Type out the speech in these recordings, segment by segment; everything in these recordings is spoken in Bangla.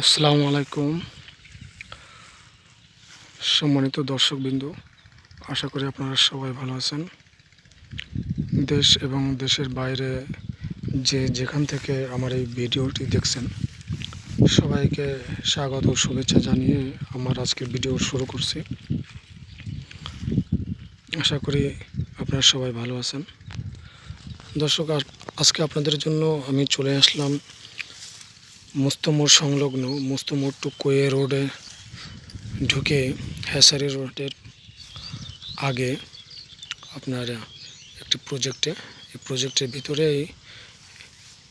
আসসালামু আলাইকুম। সম্মানিত দর্শকবৃন্দ, আশা করি আপনারা সবাই ভালো আছেন। দেশ এবং দেশের বাইরে যে যেখান থেকে আমার এই ভিডিওটি দেখছেন, সবাইকে স্বাগত ও শুভেচ্ছা জানিয়ে আমার আজকের ভিডিও শুরু করছি। আশা করি আপনারা সবাই ভালো আছেন। দর্শক আজকে আপনাদের জন্য আমি চলে আসলাম মুস্তমোড় সংলগ্ন মুস্তমোড় টু কোয়ে রোডে ঢুকে হ্যাসারি রোডের আগে আপনার একটি প্রজেক্টে, এই প্রজেক্টের ভিতরেই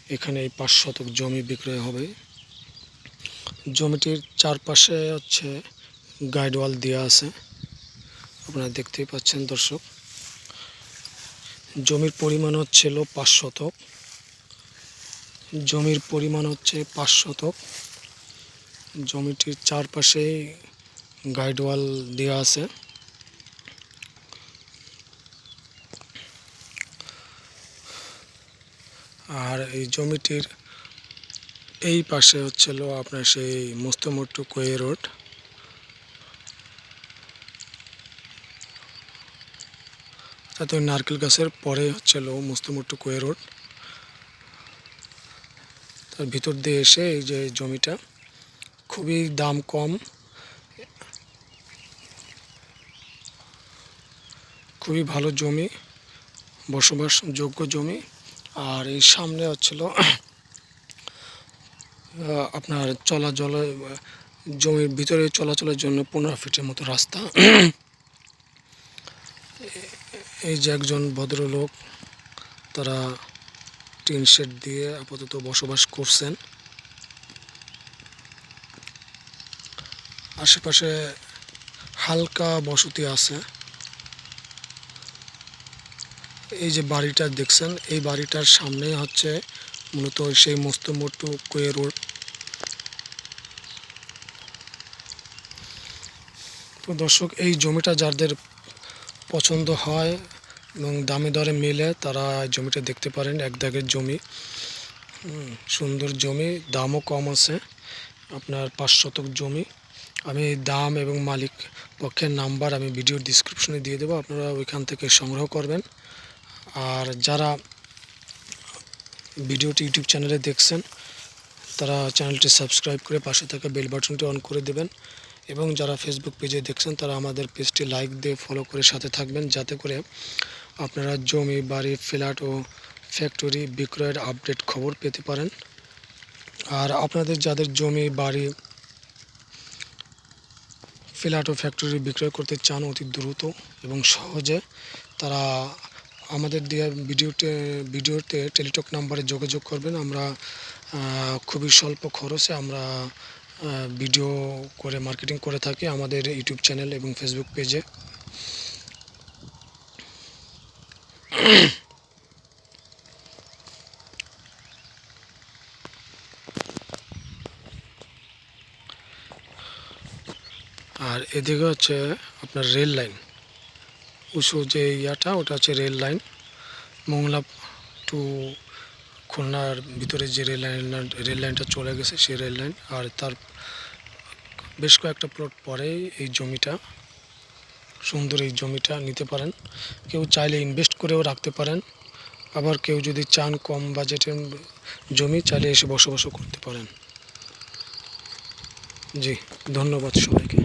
এখানে এই পাঁচ শতক জমি বিক্রয় হবে। জমিটির চারপাশে হচ্ছে গাইড ওয়াল দেওয়া আছে। আপনারা দেখতেই পাচ্ছেন দর্শক। জমির পরিমাণ হচ্ছিল পাঁচ শতক। জমির পরিমাণ হচ্ছে পাঁচ শতক। জমিটির চারপাশে গাইড ওয়াল দেওয়া আছে। আর এই জমিটির এই পাশে হচ্ছিল আপনার সেই মোস্তমোট্টু কোয়ে রোড। তাতে নারকেল গাছের পরে হচ্ছিল মুস্তমোট্টু কোয়ে রোড। তার ভিতর দিয়ে এসে এই যে জমিটা, খুবই দাম কম। খুবই ভালো জমি বসবাস যোগ্য জমি। আর এই সামনে হচ্ছিল আপনার চলাচল, জমির ভিতরে চলাচলের জন্য পনেরো ফিটের মতো রাস্তা। এই যে একজন ভদ্রলোক, তারা টিন শেড দিয়ে আপাতত বসবাস করছেন। আশেপাশে হালকা বসতি আছে। এই যে বাড়িটা দেখছেন, এই বাড়িটার সামনে হচ্ছে মূলত সেই মস্তমোটু কোয়ে রোড। তো দর্শক, এই জমিটা যাদের পছন্দ হয় এবং দামে দরে মিলে তারা জমিটা দেখতে পারেন, এক দাগের জমি। সুন্দর জমি, দামও কম আছে, আপনার পাঁচ শতক জমি। আমি দাম এবং মালিক পক্ষের নাম্বার আমি ভিডিও ডিসক্রিপশনে দিয়ে দেবো, আপনারা ওইখান থেকে সংগ্রহ করবেন। আর যারা ভিডিওটি ইউটিউব চ্যানেলে দেখছেন, তারা চ্যানেলটি সাবস্ক্রাইব করে পাশে থাকা বেল বাটনটি অন করে দেবেন। এবং যারা ফেসবুক পেজে দেখছেন, তারা আমাদের পেজটি লাইক দিয়ে ফলো করে সাথে থাকবেন, যাতে করে আপনারা জমি, বাড়ি, ফ্ল্যাট ও ফ্যাক্টরি বিক্রয়ের আপডেট খবর পেতে পারেন। আর আপনাদের যাদের জমি, বাড়ি, ফ্ল্যাট ও ফ্যাক্টরি বিক্রয় করতে চান অতি দ্রুত এবং সহজে, তারা আমাদের দেওয়া ভিডিওতে ভিডিওতে টেলিটক নাম্বারে যোগাযোগ করবেন। আমরা খুবই স্বল্প খরচে আমরা ভিডিও করে, মার্কেটিং করে থাকি আমাদের ইউটিউব চ্যানেল এবং ফেসবুক পেজে। আর এদিকে হচ্ছে আপনার রেল লাইন। উঁচু যে ইয়াটা, ওটা হচ্ছে রেল লাইন। মোংলা টু খুলনার ভিতরে যে রেল লাইন, রেল লাইনটা চলে গেছে সেই রেল লাইন। আর তার বেশ কয়েকটা প্লট পরে এই জমিটা। সুন্দর এই জমিটা নিতে পারেন। কেউ চাইলে ইনভেস্ট করেও রাখতে পারেন। আবার কেউ যদি চান কম বাজেটের জমি, চাইলে এসে বসবাসও করতে পারেন। জি, ধন্যবাদ সবাইকে।